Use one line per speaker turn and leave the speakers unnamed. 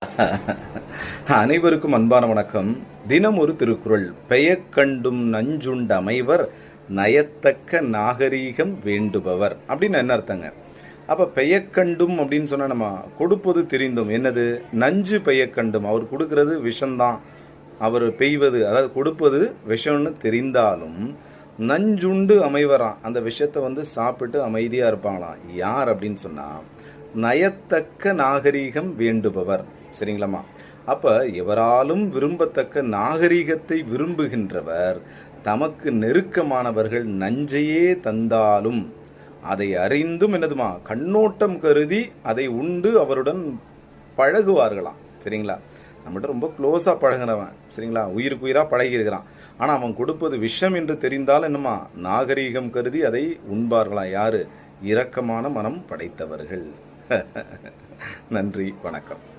அனைவருக்கும் அன்பான வணக்கம். தினம் ஒரு திருக்குறள். பெயக்கண்டும் நஞ்சுண்ட அமைவர் நயத்தக்க நாகரீகம் வேண்டுபவர். அப்படின்னு என்ன அர்த்தங்க? அப்ப பெயக்கண்டும் அப்படின்னு சொன்னா நம்ம கொடுப்பது தெரிந்தும். என்னது? நஞ்சு பெயக்கண்டும் அவர் கொடுக்கறது விஷம்தான். அவர் பெய்வது அதாவது கொடுப்பது விஷம்னு தெரிந்தாலும் நஞ்சுண்டு அமைவராம் அந்த விஷத்தை வந்து சாப்பிட்டு அமைதியா இருப்பாங்களாம். யார் அப்படின்னு சொன்னா நயத்தக்க நாகரீகம் வேண்டுபவர். சரிங்களாம்மா. அப்போ எவராலும் விரும்பத்தக்க நாகரீகத்தை விரும்புகின்றவர் தமக்கு நெருக்கமானவர்கள் நஞ்சையே தந்தாலும் அதை அறிந்தும் என்னதுமா கண்ணோட்டம் கருதி அதை உண்டு அவருடன் பழகுவார்களாம். சரிங்களா? நம்மகிட்ட ரொம்ப க்ளோஸாக பழகுறவன் சரிங்களா? உயிருக்கு உயிராக பழகி இருக்கிறான் ஆனால் அவன் கொடுப்பது விஷம் என்று தெரிந்தால் என்னம்மா நாகரீகம் கருதி அதை உண்பார்களாம் யாரு? இரக்கமான மனம் படைத்தவர்கள். நன்றி வணக்கம்.